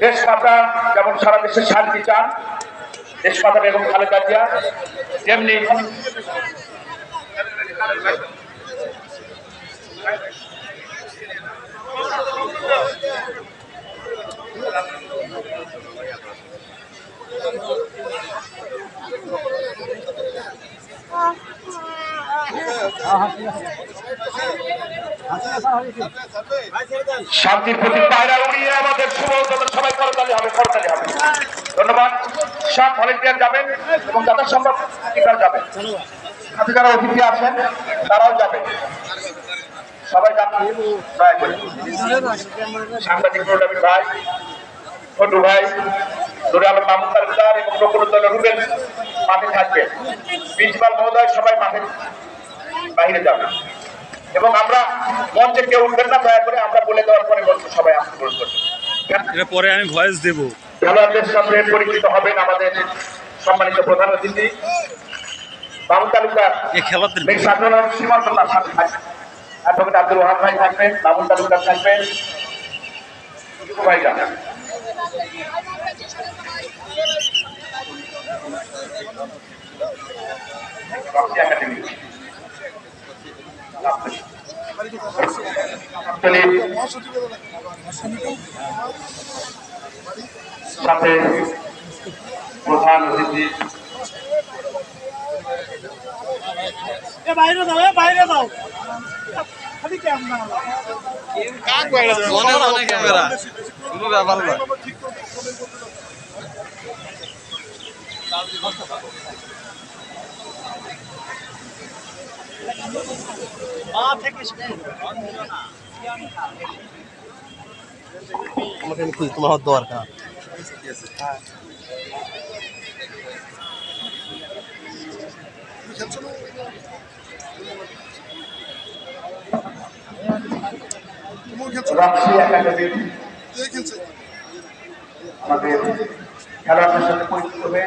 দেশমাতা যেমন সারা দেশে শান্তি চান দেশমাতা বেগম খালেদা জিয়া তেমনি শান্তির প্রতি পায়রা উড়িয়ে আমাদের শুভ সবাই করতালি হবে করতালি হবে। ধন্যবাদ। সব ভলেন্টিয়ার যাবেন এবং যত সম্ভব যাবেন। সাথে যারা অতিথি আছেন, তারাও যাবেন। সবাই যাবেন ভাই ছোটু ভাই, নুরে আলম মামুন তালুকদার এবং রকুলুদ্দৌলা রুবেল মাঠে থাকবেন। প্রিন্সিপাল মহোদয় সবাই মাঠে বাইরে যাবেন। এবং আমরা মঞ্চে কেউ উঠবেন না দয়া করে আমরা বলে দেওয়ার পরে মঞ্চে সবাই আন্দোলন করবেন। এটা পরে আমি ভয়েস দেবো। খেলোয়াড়দের সাথে পরিচিত হবেন আমাদের সম্মানিত প্রধান অতিথি। বাবু তালুকদার সাধারণ থাকবেন অ্যাডভোকেট আব্দুল ওহাব ভাই থাকবেন বাবু তালুকদার থাকবেন। ভাই সাথে প্রধান অতিথি। এ বাইরে দাও এ বাইরে দাও। খালি ক্যামেরা ক্যামেরা কোনো ব্যাপার না আমাকে খুঁজ তোমার দরকার। আমাদের খেলোয়াড়দের সাথে পরিচিত হয়ে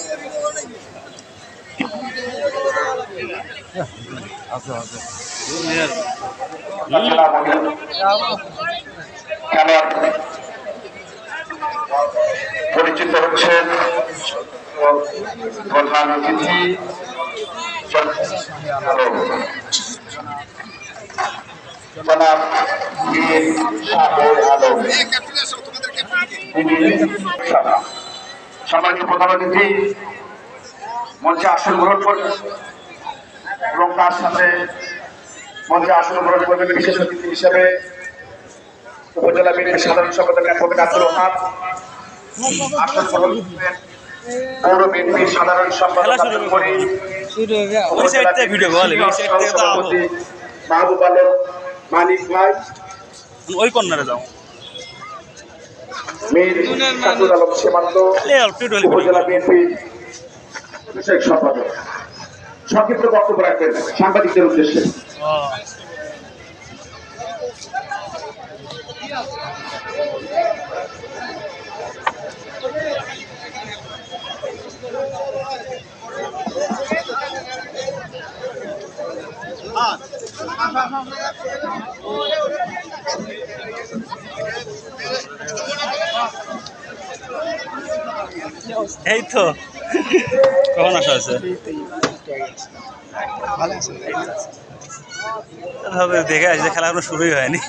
মহিলা খেলোয়াড় পরিচিত হচ্ছেন প্রধান অতিথি সম্মানিত প্রধান অতিথি মঞ্চে আসন গ্রহণ করবেন এবং তার সাথে মঞ্চে আসন গ্রহণ করবেন বিশেষ অতিথি হিসেবে উপজেলা বিএনপির সাধারণ সম্পাদক অ্যাডভোকেট আব্দুল ওহাব আসন গ্রহণ করবেন পৌর বিএনপির সাধারণ সম্পাদক আব্দুল করিম মাহবুব আলম মানিক ভাই ওই কর্নারে যাও। মীর শাকুর আলম সীমান্ত উপজেলা বিএনপি সম্পাদক। সংক্ষিপ্ত বক্তব্য রাখবেন সাংবাদিকদের উদ্দেশ্যে। এই তো। কখন আসা হয়েছে? তবে দেখে আসছে খেলা এখনও শুরুই হয়নি।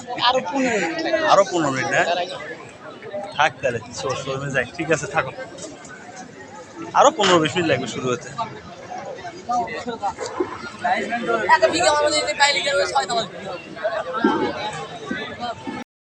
আরও পনেরো মিনিট না থাক তাহলে শোরুমে যাই। ঠিক আছে থাকো। আরও পনেরো বিশ মিনিট লাগবে শুরু হতে। একটা ভিডিও আমাদের পাইলে গেলে ছয়টা